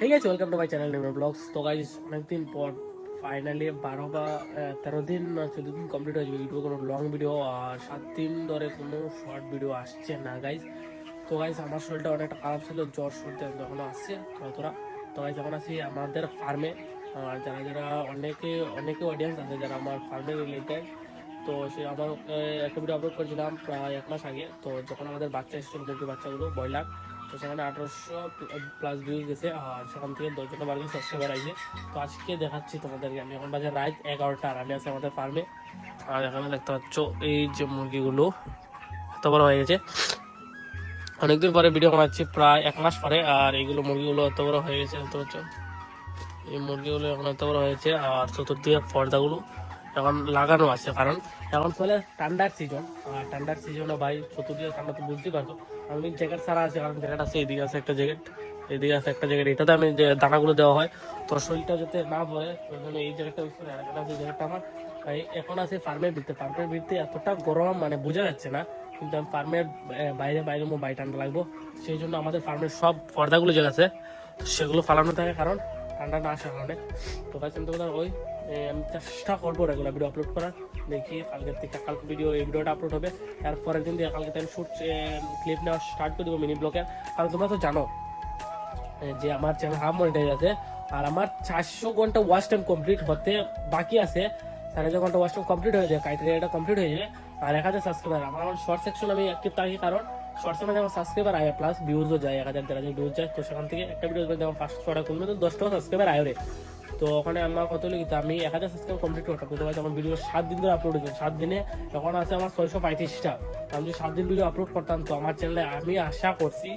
Hey guys welcome to my channel নেমে vlogs তো guys অনেকদিন পর ফাইনালি বারো বা তেরো দিন চোদ্দ দিন কমপ্লিট হয়েছে ইউটিউবে কোনো লং ভিডিও আর সাত দিন ধরে কোনো শর্ট ভিডিও আসছে না গাইস তো গাইস আমার শরীরটা অনেকটা খারাপ ছিল, জ্বর সর্দি এখনও আসছে থোড়া তো গাইস এখন আছি আমাদের ফার্মে আর যারা যারা অনেকে অনেকে অডিয়েন্স আছে যারা আমার ফার্মে রিলেটেড তো সে আমার একটা ভিডিও আপলোড করেছিলাম প্রায় এক মাস আগে। তো যখন আমাদের বাচ্চা এসেছিল বাচ্চাগুলো ব্রয়লার তো সেখানে আঠারোশো প্লাস ভিউজ গেছে, আর সেখান থেকে দশজনের বাড়ি সাবস্ক্রাইবার আছে তো আজকে দেখাচ্ছি তোমাদেরকে আমি। এখন বাজে রাত এগারোটা, আর আছি আমাদের ফার্মে আর এখানে দেখতে পাচ্ছ এই যে মুরগিগুলো, এত বড় হয়ে গেছে। অনেকদিন পরে ভিডিও বানাচ্ছি, প্রায় এক মাস পরে, আর এইগুলো মুরগিগুলো এত বড় হয়ে গেছে দেখতে পাচ্ছ এই মুরগিগুলো এখন এত বড় হয়েছে, আর চতুর্দিকে পর্দাগুলো। এখন লাগানো আছে, কারণ এখন চলে ঠান্ডার সিজন আর ঠান্ডার সিজনে ভাই চতুর্দিকে ঠান্ডা তো বুঝতেই পারছ। আমি জ্যাকেট ছাড়া আছে, কারণ জ্যাকেট আছে, এদিকে আছে একটা জ্যাকেট এদিকে আছে একটা জ্যাকেট এটাতে আমি যে দানাগুলো দেওয়া হয়, তো শরীরটা যাতে না পড়ে ওই জন্য এই জ্যাকেটটা ইউজ করি আর আছে জ্যাকেটটা আমার এখন আছে ফার্মের ভিতরে। ফার্মের ভিতরে এতটা গরম মানে বোঝা যাচ্ছে না, কিন্তু আমি ফার্মের বাইরে বাইরে মো বাই ঠান্ডা লাগবো। সেই জন্য আমাদের ফার্মের সব পর্দাগুলো যে আছে সেগুলো ফালানো থাকে, কারণ ঠান্ডা না আসার কারণে। তো ভাই চিন্তা করলাম ওই আমি চেষ্টা করব রেগুলার ভিডিও আপলোড করার। দেখি কালকের থেকে কালকে ভিডিও এই ভিডিওটা আপলোড হবে। তার পরের দিন থেকে কালকে আমি শুট ক্লিপ নেওয়া স্টার্ট করে দেবো মিনি ব্লগের কারণ তোমরা তো জানো যে আমার চ্যানেল হাফ মনিটাইজ আছে, আর আমার চারশো ঘণ্টা ওয়াচ টাইম কমপ্লিট হতে বাকি আছে। সাড়ে চার ঘণ্টা ওয়াচ টাইম কমপ্লিট হয়ে যায় ক্রাইটেরিয়াটা কমপ্লিট হয়ে যাবে আর এক হাজার সাবস্ক্রাইবার আমার শর্ট সেকশন আমি অ্যাক্টিভ থাকি কারণ শর্ট সেকশনে আমার সাবস্ক্রাইবার আয় প্লাস ভিউজও যায়, এক হাজার, দেড় হাজার ভিউজ যায়, তো সেখান থেকে একটা ভিডিও যেমন পাঁচশো ছটা কমবে, তো দশটা সাবস্ক্রাইবার আয় রে। তো ওখানে আমার কত লিখিত আমি এক হাজার সাবস্ক্রাইব কমপ্লিট করতাম, কিন্তু আমার ভিডিও সাত দিন ধরে আপলোড হয়েছে, সাত দিনে এখন আছে আমার ছয়শো পঁয়ত্রিশটা। আমি যদি সাত দিন ভিডিও আপলোড করতাম, তো আমার চ্যানেলে আমি আশা করছি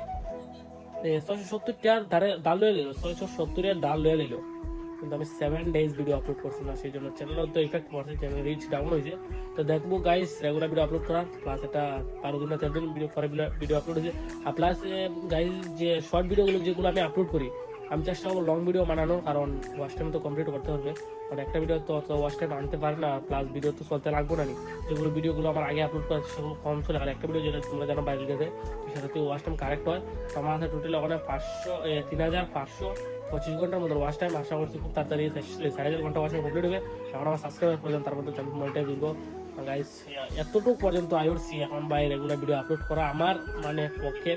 ছয়শো সত্তর টাকার ধারে ডাল লয়ে নিল ছয়শো সত্তরের ডাল লয়ে নিল কিন্তু আমি সেভেন ডেজ ভিডিও আপলোড করছি না সেই জন্য চ্যানেলের তো ইফেক্ট পড়ছে চ্যানেল রিচ ডাউন হয়েছে। তো দেখব গাইস রেগুলার ভিডিও আপলোড করার প্লাস এটা বারো দিন না তেরো দিন ভিডিও পরে ভিডিও আপলোড হয়েছে। আর প্লাস গাইস যে শর্ট ভিডিওগুলো যেগুলো আমি আপলোড করি, আমি চেষ্টা করব লং ভিডিও বানানোর কারণ ওয়াচ টাইম তো কমপ্লিট করতে হবে। কারণ একটা ভিডিও তো অত ওয়াশ টাইম আনতে পারে না প্লাস ভিডিও তো চলতে লাগবো না যেগুলো ভিডিওগুলো আমার আগে আপলোড করা সেগুলো কম চলে আর একটা ভিডিও যেটা তোমরা জানো বাইরে গেছে সেটাতে ওয়াচ টাইম কারেক্ট হয়। আমার কাছে টোটাল ওখানে পাঁচশো তিন হাজার পাঁচশো পঁচিশ ঘণ্টার মতো ওয়াচ টাইম আশা করছি খুব তাড়াতাড়ি সাড়ে চার ঘণ্টা টাইম কমপ্লিট হবে। এখন আমার সাবস্ক্রাইবার পর্যন্ত, তার মধ্যে মনিটাইজ দিব গাইস এতটুকু পর্যন্ত আইওরছি এখন বাই রেগুলার ভিডিও আপলোড করা আমার মানে পক্ষে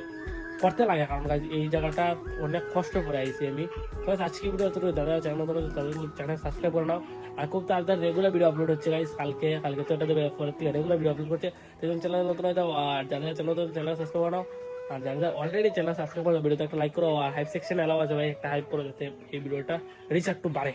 করতে লাগে। কারণ গাইজ এই জায়গাটা অনেক কষ্ট করে আইছি আমি। তো আজকে ভিডিও এতটুকু দাদা চ্যানেল চ্যানেল সাবস্ক্রাইব করে নাও। আর খুব তাড়াতাড়ি রেগুলার ভিডিও আপলোড হচ্ছে গাইজ কালকে কালকে তো এটা দেবে পরের থেকে রেগুলার ভিডিও আপলোড করছে। সেজন্য চ্যানেল নতুন হয়ে যাও আর যারা চ্যানেল চ্যানেল সাবস্ক্রাইব করে নাও আর যারা অলরেডি চ্যানেল সাবস্ক্রাইব করে, ভিডিওতে একটা লাইক করো, আর হাইপ সেকশন এলাও আছে ভাই, একটা হাইপ করো যাতে এই ভিডিওটা রিচ একটু বাড়ে।